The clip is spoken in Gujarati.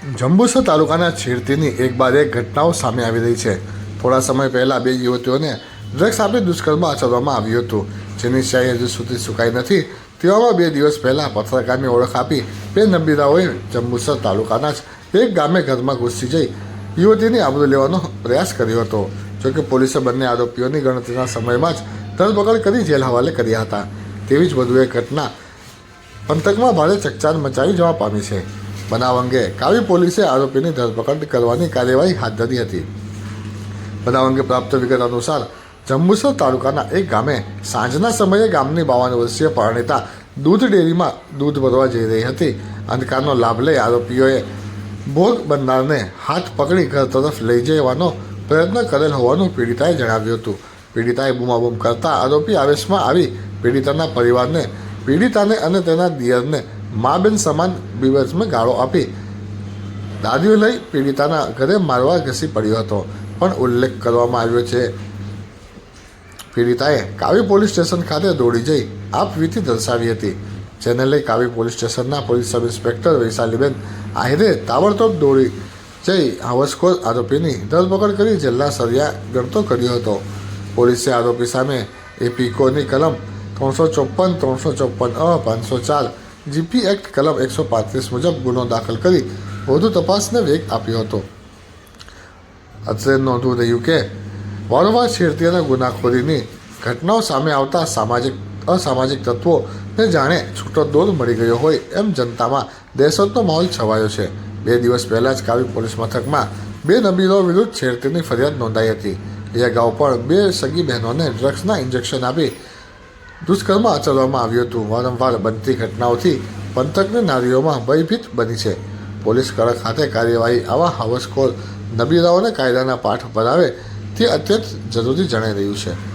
જંબુસર તાલુકાના છેડતીની એક બાદ એક ઘટનાઓ સામે આવી રહી છે. થોડા સમય પહેલા બે યુવતીઓને ડ્રગ્સ આપી દુષ્કર્મ આચરવામાં આવ્યું હતું. જેની શાહી હજુ સુધી સુકાઈ નથી. તેવામાં બે દિવસ પહેલા પત્રકારની ઓળખ આપી બે નંબીરાઓએ જંબુસર તાલુકાના જ એક ગામે ઘરમાં ઘૂસી જઈ યુવતીની આબરૂ લેવાનો પ્રયાસ કર્યો હતો. જોકે પોલીસે બંને આરોપીઓની ગણતરીના સમયમાં જ ધરપકડ કરી જેલ હવાલે કર્યા હતા. તેવી જ વધુ એક ઘટના પંથકમાં ભારે ચકચાર મચાવી જવા પામી છે. બનાવ અંગે કાવી પોલીસે આરોપીની ધરપકડ કરવાની કાર્યવાહી હાથ ધરી હતી. બનાવ અંગે પ્રાપ્ત વિગત અનુસાર જંબુસર તાલુકાના એક ગામે સાંજના સમયે ગામની બાવન વર્ષીય પરણિતા દૂધ ડેરીમાં દૂધ ભરવા જઈ રહી હતી. અંધકારનો લાભ લઈ આરોપીઓએ ભોગ બનનારને હાથ પકડી ઘર તરફ લઈ જવાનો પ્રયત્ન કરેલ હોવાનું પીડિતાએ જણાવ્યું હતું. પીડિતાએ બૂમાબૂમ કરતા આરોપી આવેશમાં આવી પીડિતાના પરિવારને, પીડિતાને અને તેના દિયરને મા બેન સમાન બીવસમાં ગાળો આપી. દાદીઓ લઈ પીડિતાના ઘરે મારવા ઘસી પડ્યો હતો. પણ ઉલ્લેખ કરવામાં આવ્યો છે, પીડિતાએ કાવી પોલીસ સ્ટેશન ખાતે દોડી જઈ આપવીતી દર્શાવી હતી. જેને લઈ કાવી પોલીસ સ્ટેશનના police sub inspector Vaishaliben Ahire તાબડતોબ દોડી જઈ હવસખોર આરોપીની ધરપકડ કરી જેલના સળિયા ગણતો કર્યો હતો. પોલીસે આરોપી સામે એપીકોની કલમ ત્રણસો ચોપન ત્રણસો ચોપન અ, પાંચસો ચાર જીપી એક્ટ કલમ એકસો પાંત્રીસ મુજબ ગુનો દાખલ કરી વધુ તપાસને વેગ આપ્યો હતો. અત્રે નોંધવું રહ્યું કે વારંવાર છેડતી અને ગુનાખોરીની ઘટનાઓ સામે આવતા સામાજિક, અસામાજિક તત્વોને જાણે છૂટો દોર મળી ગયો હોય એમ જનતામાં દહેશતનો માહોલ છવાયો છે. બે દિવસ પહેલાં જ કાવી પોલીસ મથકમાં બે નબીરો વિરુદ્ધ છેડતીની ફરિયાદ નોંધાઈ હતી. એ અગાઉ પણ બે સગી બહેનોને ડ્રગ્સના ઇન્જેક્શન આપી દુષ્કર્મ આચરવામાં આવ્યું હતું. વારંવાર બનતી ઘટનાઓથી પંથકની નારીઓમાં ભયભીત બની છે. પોલીસ કડક હાથે કાર્યવાહી આવા હવસખોર નબીરાઓને કાયદાના પાઠ ભરાવે તે અત્યંત જરૂરી જણાઈ રહ્યું છે.